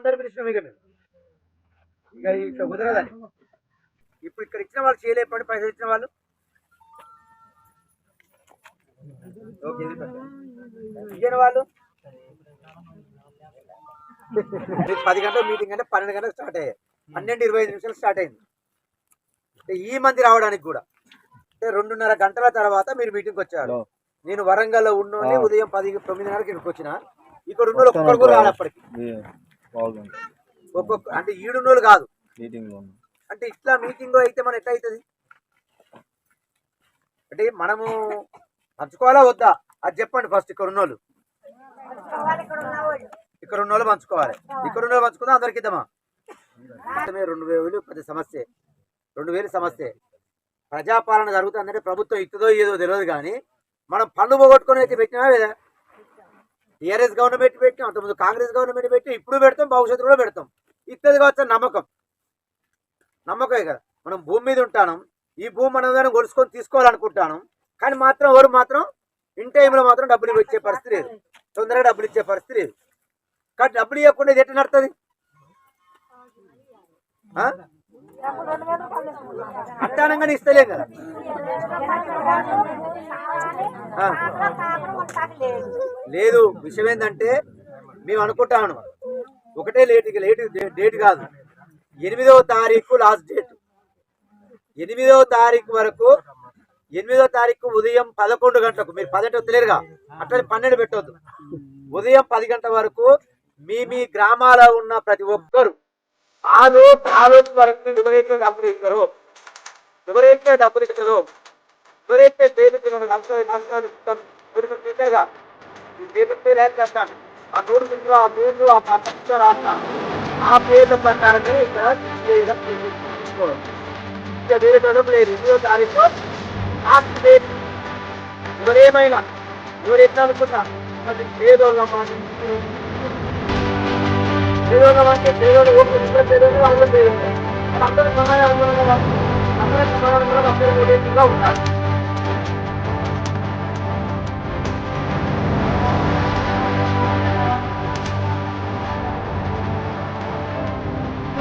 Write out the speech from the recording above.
అందరు పిలిచిన మీకు మేము. ఇక ఇక్కడ కుదరదని ఇప్పుడు ఇక్కడ ఇచ్చిన వాళ్ళు చేయలేపండి పైసలు ఇచ్చిన వాళ్ళు. ఇచ్చిన వాళ్ళు? పది గంటల మీటింగ్ అంటే పన్నెండు గంటలకు స్టార్ట్ అయ్యాయి. పన్నెండు ఇరవై ఐదు నిమిషాలు స్టార్ట్ అయింది. ఈ మంది రావడానికి కూడా. అంటే రెండున్నర గంటల తర్వాత మీరు మీటింగ్కి వచ్చారు. నేను వరంగల్లో ఉన్నోని ఉదయం పది తొమ్మిది గంటలకు ఇక్కడికి వచ్చిన. ఇక్కడ ఉన్న వాళ్ళు ఒక్కరు కూడా రాలే ఒక్కొక్క అంటే ఈడున్నోళ్ళు కాదు. మీటింగ్ అంటే ఇట్లా మీటింగ్ అయితే మనం ఎట్లా అవుతుంది అంటే మనము పంచుకోవాలా వద్దా? అది చెప్పండి ఫస్ట్ ఇక్కడ ఉన్నోళ్ళు ఇక్కడ ఉన్న వాళ్ళు పంచుకోవాలి. ఇక్కడ ఉన్న వాళ్ళు పంచుకుందాం అందరికి ఇద్దామా? మొత్తమే రెండు వేలు పెద్ద సమస్య. రెండు వేలు సమస్య. ప్రజాపాలన జరుగుతుందంటే ప్రభుత్వం ఇస్తుందో ఏదో తెలియదు కానీ మనం పన్ను పోగొట్టుకొని అయితే పెట్టినా లేదా? టీఆర్ఎస్ గవర్నమెంట్ పెట్టాం అంతకుముందు కాంగ్రెస్ గవర్నమెంట్ పెట్టి ఇప్పుడు పెడతాం భవిష్యత్తులో కూడా పెడతాం. ఇస్తుంది కావచ్చు నమ్మకం. నమ్మకమే కదా. మనం భూమి మీద ఉంటాను ఈ భూమి మనం ఏదైనా కొలుసుకొని తీసుకోవాలనుకుంటాను కానీ మాత్రం ఎవరు మాత్రం ఇన్ టైంలో మాత్రం డబ్బులు ఇచ్చే పరిస్థితి లేదు. తొందరగా డబ్బులు ఇచ్చే పరిస్థితి లేదు. కానీ డబ్బులు ఇవ్వకుండా ఇది ఎట్లా నడుతుంది? ఆ? అట్టానంగానే ఇస్తలేం కదా. లేదు విషయం ఏంటంటే మేము అనుకుంటాను. ఒకటే లేట్ లేట్ డేట్ కాదు. ఎనిమిదవ తారీఖు లాస్ట్ డేట్ ఎనిమిదవ తారీఖు వరకు ఎనిమిదో తారీఖు ఉదయం పదకొండు గంటలకు మీరు పదటి వద్దలేరుగా అట్లా పన్నెండు పెట్టొద్దు. ఉదయం పది గంటల వరకు మీ మీ గ్రామాల ఉన్న ప్రతి ఒక్కరు ఆరు రోజు వరకు విపరీతంగా డబ్బులు ఇస్తారో. విపరీతంగా డబ్బులు ఇస్తారో. విపరీతంగా పేరు నష్టాలు చేస్తాను ఆ నూరు మించులు ఆ పేర్లు ఆ పట్ట రాస్తాను ఆ పేర్ల ప్రకారంగా ఇక్కడ ఇంకా వేరే చదువు లేదు ఎనిమిదో తారీఖు లాస్ట్ డేట్ ఎవరేమైనా ఎవరు ఎట్లా అనుకున్నా అది పేదోళ్ళం పేదోళ్ళం అంటే పేదోళ్ళు పేదోళ్ళు అందరూ పేదోళ్ళు. అందరూ సమాజంలో అందరూ అందరూ ఉంటారు.